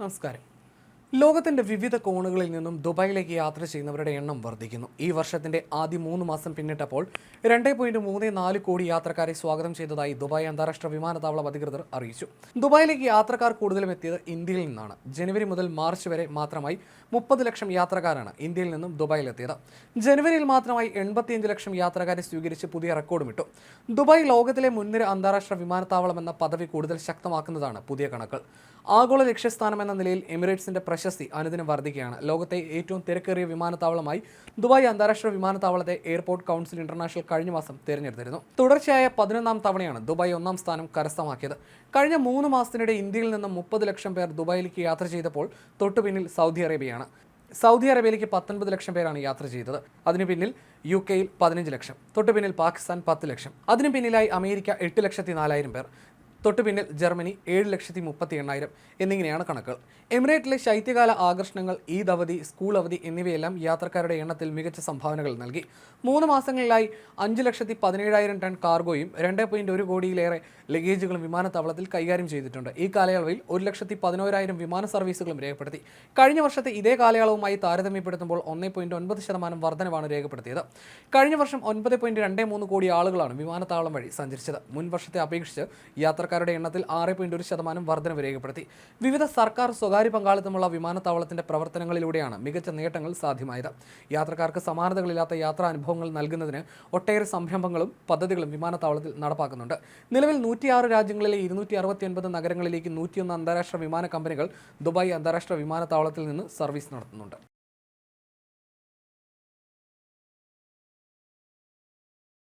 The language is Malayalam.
നമസ്കാരം. ലോകത്തിന്റെ വിവിധ കോണുകളിൽ നിന്നും ദുബായിലേക്ക് യാത്ര ചെയ്യുന്നവരുടെ എണ്ണം വർദ്ധിക്കുന്നു. ഈ വർഷത്തിന്റെ ആദ്യ മൂന്ന് മാസം പിന്നിട്ടപ്പോൾ രണ്ട് പോയിന്റ് മൂന്ന് നാല് കോടി യാത്രക്കാരെ സ്വാഗതം ചെയ്തതായി ദുബായ് അന്താരാഷ്ട്ര വിമാനത്താവളം അധികൃതർ അറിയിച്ചു. ദുബായിലേക്ക് യാത്രക്കാർ കൂടുതലും എത്തിയത് ഇന്ത്യയിൽ നിന്നാണ്. ജനുവരി മുതൽ മാർച്ച് വരെ മാത്രമായി മുപ്പത് ലക്ഷം യാത്രക്കാരാണ് ഇന്ത്യയിൽ നിന്നും ദുബായിലെത്തിയത്. ജനുവരിയിൽ മാത്രമായി എൺപത്തിയഞ്ച് ലക്ഷം യാത്രക്കാരെ സ്വീകരിച്ച് പുതിയ റെക്കോർഡും ഇട്ടു. ദുബായ് ലോകത്തിലെ മുൻനിര അന്താരാഷ്ട്ര വിമാനത്താവളം എന്ന പദവി കൂടുതൽ ശക്തമാക്കുന്നതാണ് പുതിയ കണക്കുകൾ. ആഗോള ലക്ഷ്യസ്ഥാനം എന്ന നിലയിൽ എമിറേറ്റ്സിന്റെ പ്രശസ്തി അനുദിനം വർദ്ധിക്കുകയാണ്. ലോകത്തെ ഏറ്റവും തിരക്കേറിയ വിമാനത്താവളമായി ദുബായ് അന്താരാഷ്ട്ര വിമാനത്താവളത്തെ എയർപോർട്ട് കൗൺസിൽ ഇന്റർനാഷണൽ കഴിഞ്ഞ മാസം തിരഞ്ഞെടുത്തിരുന്നു. തുടർച്ചയായ പതിനൊന്നാം തവണയാണ് ദുബായ് ഒന്നാം സ്ഥാനം കരസ്ഥമാക്കിയത്. കഴിഞ്ഞ മൂന്ന് മാസത്തിനിടെ ഇന്ത്യയിൽ നിന്ന് മുപ്പത് ലക്ഷം പേർ ദുബായിലേക്ക് യാത്ര ചെയ്തപ്പോൾ തൊട്ടുപിന്നിൽ സൗദി അറേബ്യയാണ്. സൗദി അറേബ്യയിലേക്ക് പത്തൊൻപത് ലക്ഷം പേരാണ് യാത്ര ചെയ്തത്. അതിനു പിന്നിൽ യു കെയിൽ പതിനഞ്ച് ലക്ഷം തൊട്ടു പിന്നിൽ പാകിസ്ഥാൻ പത്ത് ലക്ഷം അതിനു പിന്നിലായി അമേരിക്ക എട്ട് ലക്ഷത്തി നാലായിരം പേർ. തൊട്ടു പിന്നിൽ ജർമ്മനി ഏഴ് ലക്ഷത്തി മുപ്പത്തി എണ്ണായിരം എന്നിങ്ങനെയാണ് കണക്കുകൾ. എമിറേറ്റിലെ ശൈത്യകാല ആകർഷണങ്ങൾ ഈദ് അവധി സ്കൂൾ അവധി എന്നിവയെല്ലാം യാത്രക്കാരുടെ എണ്ണത്തിൽ മികച്ച സംഭാവനകൾ നൽകി. മൂന്ന് മാസങ്ങളിലായി അഞ്ച് ലക്ഷത്തി പതിനേഴായിരം ടൺ കാർഗോയും രണ്ട് പോയിന്റ് ഒരു കോടിയിലേറെ ലഗേജുകളും വിമാനത്താവളത്തിൽ കൈകാര്യം ചെയ്തിട്ടുണ്ട്. ഈ കാലയളവിൽ ഒരു ലക്ഷത്തി പതിനോരായിരം വിമാന സർവീസുകളും രേഖപ്പെടുത്തി. കഴിഞ്ഞ വർഷത്തെ ഇതേ കാലയളവുമായി താരതമ്യപ്പെടുത്തുമ്പോൾ ഒന്നേ പോയിന്റ് ഒൻപത് ശതമാനം വർധനവാണ് രേഖപ്പെടുത്തിയത്. കഴിഞ്ഞ വർഷം ഒൻപത് പോയിന്റ് രണ്ട് മൂന്ന് കോടി ആളുകളാണ് വിമാനത്താവളം വഴി സഞ്ചരിച്ചത്. മുൻ വർഷത്തെ അപേക്ഷിച്ച് യാത്രക്കാരുടെ എണ്ണത്തിൽ ആറ് പോയിന്റ് ഒരു ശതമാനം വർധനവ് രേഖപ്പെടുത്തി. വിവിധ സർക്കാർ സ്വകാര്യ പങ്കാളിത്തമുള്ള വിമാനത്താവളത്തിന്റെ പ്രവർത്തനങ്ങളിലൂടെയാണ് മികച്ച നേട്ടങ്ങൾ സാധ്യമായത്. യാത്രക്കാർക്ക് സമാനതകളില്ലാത്ത യാത്രാ അനുഭവങ്ങൾ നൽകുന്നതിന് ഒട്ടേറെ സംരംഭങ്ങളും പദ്ധതികളും വിമാനത്താവളത്തിൽ നടപ്പാക്കുന്നുണ്ട്. നിലവിൽ നൂറ്റിയാറ് രാജ്യങ്ങളിലെ ഇരുന്നൂറ്റി അറുപത്തിയൊൻപത് നഗരങ്ങളിലേക്ക് നൂറ്റിയൊന്ന് അന്താരാഷ്ട്ര വിമാന കമ്പനികൾ ദുബായ് അന്താരാഷ്ട്ര വിമാനത്താവളത്തിൽ നിന്ന് സർവീസ് നടത്തുന്നുണ്ട്.